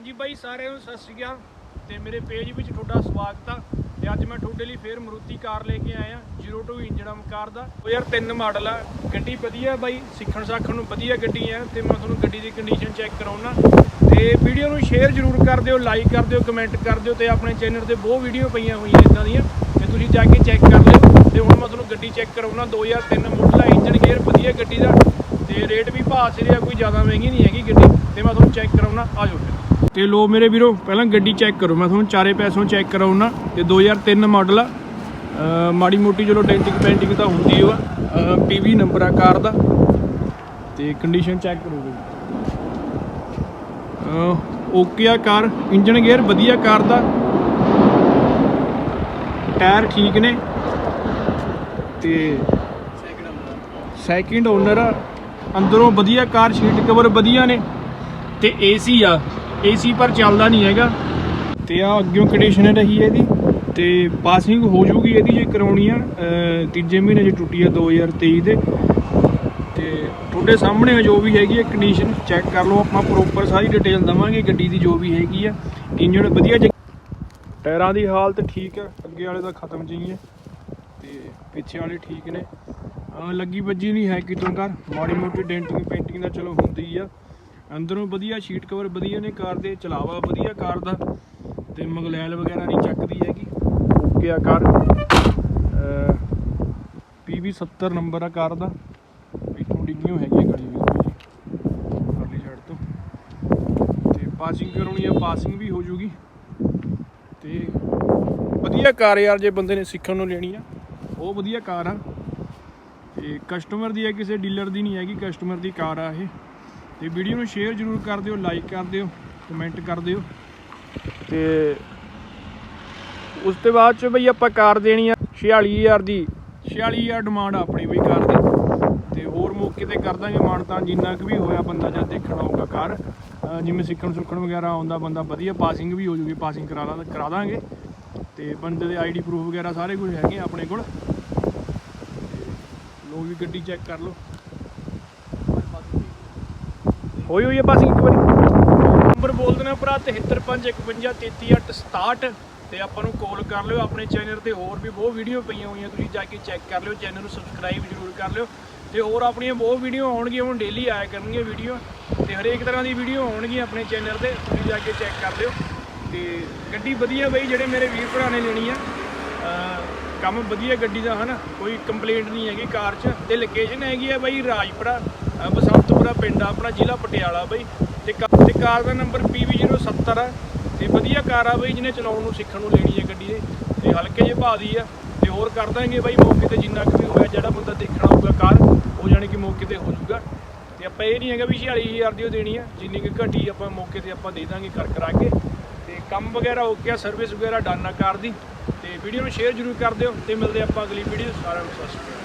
ਹਾਂਜੀ ਬਾਈ, ਸਾਰਿਆਂ ਨੂੰ ਸਤਿ ਸ਼੍ਰੀ ਅਕਾਲ ਤੇ ਮੇਰੇ ਪੇਜ ਵਿੱਚ ਤੁਹਾਡਾ ਸਵਾਗਤ ਆ ਤੇ ਅੱਜ ਮੈਂ ਤੁਹਾਡੇ ਲਈ ਫੇਰ ਮਰੂਤੀ ਕਾਰ ਲੈ ਕੇ ਆਇਆ 02 ਇੰਜਨ ਕਾਰ ਦਾ। 2003 ਮਾਡਲ ਆ, ਗੱਡੀ ਵਧੀਆ ਬਾਈ, ਸਿੱਖਣ ਸਾਖਣ ਨੂੰ ਵਧੀਆ ਗੱਡੀ ਆ ਤੇ ਮੈਂ ਤੁਹਾਨੂੰ ਗੱਡੀ ਦੀ ਕੰਡੀਸ਼ਨ ਚੈੱਕ ਕਰਾਉਣਾ। ਤੇ ਵੀਡੀਓ ਨੂੰ ਸ਼ੇਅਰ ਜ਼ਰੂਰ ਕਰ ਦਿਓ ਲਾਈਕ ਕਰ ਦਿਓ ਕਮੈਂਟ ਕਰ ਦਿਓ ਤੇ ਆਪਣੇ ਚੈਨਲ ਤੇ ਬਹੁਤ ਵੀਡੀਓ ਪਈਆਂ ਹੋਈਆਂ ਇਦਾਂ ਦੀਆਂ। ਤੇ ਤੁਸੀਂ ਜਾ ਕੇ ਚੈੱਕ ਕਰ ਲਿਓ ਤੇ ਹੁਣ ਮੈਂ ਤੁਹਾਨੂੰ ਗੱਡੀ ਚੈੱਕ ਕਰਾਉਣਾ 2003 ਮਾਡਲ ਆ ਇੰਜਨ ਗੇਅਰ ਵਧੀਆ ਗੱਡੀ ਦਾ। ਤੇ ਰੇਟ ਵੀ ਭਾਅ ਸਿਰਿਆ ਕੋਈ ਜ਼ਿਆਦਾ ਮਹਿੰਗੀ ਨਹੀਂ ਹੈਗੀ ਗੱਡੀ, ਤੇ ਮੈਂ ਤੁਹਾਨੂੰ ਚੈੱਕ ਕਰਾਉਣਾ, ਆ ਜਾਓ ਫਿਰ। ਤੇ ਲੋ ਮੇਰੇ ਵੀਰੋ, ਪਹਿਲਾਂ ਗੱਡੀ ਚੈੱਕ ਕਰੋ, ਮੈਂ ਤੁਹਾਨੂੰ ਚਾਰੇ ਪੈਸੋਂ ਚੈੱਕ ਕਰਾਉਣਾ, ਤੇ 2003 ਮਾਡਲ ਆ। ਮਾੜੀ ਮੋਟੀ ਚਲੋ ਡੈਂਟਿੰਗ ਪੈਂਟਿੰਗ ਤਾਂ ਹੁੰਦੀ ਓ ਆ। ਪੀਵੀ ਨੰਬਰ ਆ ਕਾਰ ਦਾ। ਤੇ ਕੰਡੀਸ਼ਨ ਚੈੱਕ ਕਰੋ ਅਹ ਓਕੇ ਆ ਕਾਰ ਇੰਜਨ ਗੇਅਰ ਵਧੀਆ ਕਾਰ ਦਾ। ਟਾਇਰ ਠੀਕ ਨੇ। ਤੇ ਸੈਕਿੰਡ ਓਨਰ ਆ। ਅੰਦਰੋਂ ਵਧੀਆ ਕਾਰ, ਸ਼ੀਟ ਕਵਰ ਵਧੀਆ ਨੇ। ਤੇ ਏਸੀ ਆ। ਏਸੀ ਪਰ ਚੱਲਦਾ ਨਹੀਂ ਹੈਗਾ। ਤੇ ਆ ਅੱਗਿਓਂ ਕੰਡੀਸ਼ਨ ਰਹੀ ਹੈ ਇਹਦੀ। ਤੇ ਪਾਸਿੰਗ ਹੋ ਜੂਗੀ ਇਹਦੀ ਜੇ ਕਰਾਉਣੀ ਆ। ਤੀਜੇ ਮਹੀਨੇ ਚ ਟੁੱਟੀ ਆ 2023 ਦੇ। ਤੇ ਤੁਹਾਡੇ ਸਾਹਮਣੇ ਜੋ ਵੀ ਹੈਗੀ ਹੈ ਕੰਡੀਸ਼ਨ ਚੈੱਕ ਕਰ ਲਓ। ਆਪਾਂ ਪ੍ਰੋਪਰ ਸਾਰੀ ਡਿਟੇਲ ਦਵਾਂਗੇ ਗੱਡੀ ਦੀ ਜੋ ਵੀ ਹੈਗੀ ਆ। ਇੰਜਨ ਵਧੀਆ ਜ- ਟਾਇਰਾਂ ਦੀ ਹਾਲਤ ਠੀਕ ਹੈ ਅੱਗੇ ਵਾਲੇ ਤਾਂ ਖਤਮ ਜਿਹੀ ਹੈ ਤੇ ਪਿੱਛੇ ਵਾਲੇ ਠੀਕ ਨੇ। ਲੱਗੀ ਵੱਜੀ ਨਹੀਂ ਹੈ ਕਿਤੋਂ ਕਰ ਮਾੜੀ ਮੋਟੀ ਡੈਂਟਿੰਗ ਪੇਂਟਿੰਗ ਦਾ ਚਲੋ ਹੁੰਦੀ ਆ। ਅੰਦਰੋਂ ਵਧੀਆ ਸ਼ੀਟ ਕਵਰ ਵਧੀਆ ਨੇ ਕਾਰ ਦੇ, ਚਲਾਵਾ ਵਧੀਆ ਕਾਰ ਦਾ। ਤੇ ਮਗਲੈਲ ਵਗੈਰਾ ਨਹੀਂ ਚੱਕਦੀ ਹੈਗੀ। ਓਕੇ ਆ ਕਾਰ। ਪੀਵੀ 70 ਨੰਬਰ ਆ ਕਾਰ ਦਾ। ਇੱਥੋਂ ਡਿੱਗੀਆਂ ਹੈਗੀਆਂ ਗੜੀ ਵੀ ਪਰਲੀ ਸਾਈਡ ਤੋਂ। ਤੇ ਪਾਸਿੰਗ ਕਰਾਉਣੀ ਆ ਪਾਸਿੰਗ ਵੀ ਹੋ ਜੂਗੀ। ਤੇ ਵਧੀਆ ਕਾਰ ਯਾਰ, ਜੇ ਬੰਦੇ ਨੇ ਸਿੱਖਣ ਨੂੰ ਲੈਣੀ ਆ। ਉਹ ਵਧੀਆ ਕਾਰ ਆ। ਤੇ ਕਸਟਮਰ ਦੀ ਹੈ, ਕਿਸੇ ਡੀਲਰ ਦੀ ਨਹੀਂ ਹੈਗੀ ਕਸਟਮਰ ਦੀ ਕਾਰ ਆ ਇਹ। ਤੇ ਵੀਡੀਓ ਨੂੰ ਸ਼ੇਅਰ ਜ਼ਰੂਰ ਕਰ ਦਿਓ ਲਾਈਕ ਕਰ ਦਿਓ ਕਮੈਂਟ ਕਰ ਦਿਓ। ਤੇ ਉਸ ਤੋਂ ਬਾਅਦ ਚ ਬਈ ਆਪਾਂ ਕਾਰ ਦੇਣੀ ਆ 46000 ਦੀ। 46000 ਡਿਮਾਂਡ ਆ ਆਪਣੀ ਬਈ ਕਾਰ ਦੀ। ਤੇ ਹੋਰ ਮੌਕੇ ਤੇ ਕਰ ਦਾਂਗੇ ਮਾਨਤਾਨ ਜਿੰਨਾ ਕੁ ਵੀ ਹੋਇਆ ਬੰਦਾ ਜਦ ਦੇਖਣ ਆਊਗਾ ਕਾਰ। ਜਿਵੇਂ ਸਿੱਖਣ ਸੁੱਖਣ ਵਗੈਰਾ ਆਉਂਦਾ ਬੰਦਾ ਵਧੀਆ ਪਾਸਿੰਗ ਵੀ ਹੋ ਜੂਗੀ ਪਾਸਿੰਗ ਕਰਾ ਲਾ ਕਰਾ ਦਾਂਗੇ। ਤੇ ਬੰਦੇ ਦੇ ਆਈਡੀ ਪ੍ਰੂਫ ਵਗੈਰਾ ਸਾਰੇ ਕੁਝ ਹੈਗੇ ਆਪਣੇ ਕੋਲ। ਲੋ ਵੀ ਗੱਡੀ ਚੈੱਕ ਕਰ ਲਓ। ਹੋਈ ਹੋਈ ਹੈ ਪਾਸਿੰਗ ਇੱਕ ਵਾਰੀ। ਨੰਬਰ ਬੋਲ ਦੇਣਾ ਭਰਾ 7351533867 ਤੇ ਆਪਾਂ ਨੂੰ ਕਾਲ ਕਰ ਲਿਓ ਆਪਣੇ ਚੈਨਲ ਤੇ ਹੋਰ ਵੀ ਬਹੁਤ ਵੀਡੀਓ ਪਈਆਂ ਹੋਈਆਂ ਤੁਸੀਂ ਜਾ ਕੇ ਚੈੱਕ ਕਰ ਲਿਓ ਚੈਨਲ ਨੂੰ ਸਬਸਕ੍ਰਾਈਬ ਜ਼ਰੂਰ ਕਰ ਲਿਓ। ਤੇ ਹੋਰ ਆਪਣੀਆਂ ਬਹੁਤ ਵੀਡੀਓ ਆਉਣਗੀਆਂ ਹੁਣ ਡੇਲੀ ਆਇਆ ਕਰਨਗੀਆਂ ਵੀਡੀਓ ਤੇ ਹਰੇਕ ਤਰ੍ਹਾਂ ਦੀ ਵੀਡੀਓ ਆਉਣਗੀਆਂ ਆਪਣੇ ਚੈਨਲ ਤੇ ਤੁਸੀਂ ਜਾ ਕੇ ਚੈੱਕ ਕਰ ਲਿਓ। ਤੇ ਗੱਡੀ ਵਧੀਆ ਬਈ ਜਿਹੜੇ ਮੇਰੇ ਵੀਰ ਭਰਾ ਨੇ ਲੈਣੀ ਆ। ਕੰਮ ਵਧੀਆ ਗੱਡੀ ਦਾ, ਹਨਾ? ਕੋਈ ਕੰਪਲੇਂਟ ਨਹੀਂ ਹੈਗੀ ਕਾਰ 'ਚ। ਤੇ ਲੋਕੇਸ਼ਨ ਹੈਗੀ ਆ ਬਾਈ ਰਾਜਪੁਰਾ ਬਸੰਤਪੁਰਾ ਪਿੰਡ ਆਪਣਾ ਜ਼ਿਲ੍ਹਾ ਪਟਿਆਲਾ ਬਾਈ। ਤੇ ਕਾ- ਤੇ ਕਾਰ ਦਾ ਨੰਬਰ PV070 ਆ। ਤੇ ਵਧੀਆ ਕਾਰ ਆ ਬਾਈ, ਜਿਹਨੇ ਚਲਾਉਣ ਨੂੰ, ਸਿੱਖਣ ਨੂੰ ਲੈਣੀ ਹੈ ਗੱਡੀ ਦੇ ਤੇ ਹਲਕੇ ਜਿਹੇ ਭਾਅ ਦੀ ਆ। ਤੇ ਹੋਰ ਕਰ ਦਾਂਗੇ ਬਾਈ, ਮੌਕੇ ਤੇ ਜਿੰਨਾ ਕੁ ਵੀ ਹੋਇਆ, ਜਿਹੜਾ ਬੰਦਾ ਦੇਖਣਾ ਹੋਊਗਾ ਕਾਰ, ਉਹ ਜਾਣੀ ਕਿ ਮੌਕੇ ਤੇ ਹੋ ਜਾਊਗਾ। ਤੇ ਆਪਾਂ ਇਹ ਨਹੀਂ ਹੈਗਾ ਵੀ 46000 ਦੀ ਉਹ ਦੇਣੀ ਆ। ਜਿੰਨੀ ਕੁ ਘਟੀ ਆਪਾਂ ਮੌਕੇ ਤੇ ਆਪਾਂ ਦੇ ਦਾਂਗੇ ਕਰ ਕਰਾ ਕੇ। ਤੇ ਕੰਮ ਵਗੈਰਾ ਓਕੇ ਆ ਸਰਵਿਸ ਵਗੈਰਾ ਡਨ ਆ ਕਾਰ ਦੀ। ਤੇ ਵੀਡੀਓ ਨੂੰ ਸ਼ੇਅਰ ਜ਼ਰੂਰ ਕਰ ਦਿਓ ਤੇ ਮਿਲਦੇ ਆਪਾਂ ਅਗਲੀ ਵੀਡੀਓ ਸਾਰਿਆਂ ਨੂੰ ਸਤਿ ਸ਼੍ਰੀ ਅਕਾਲ।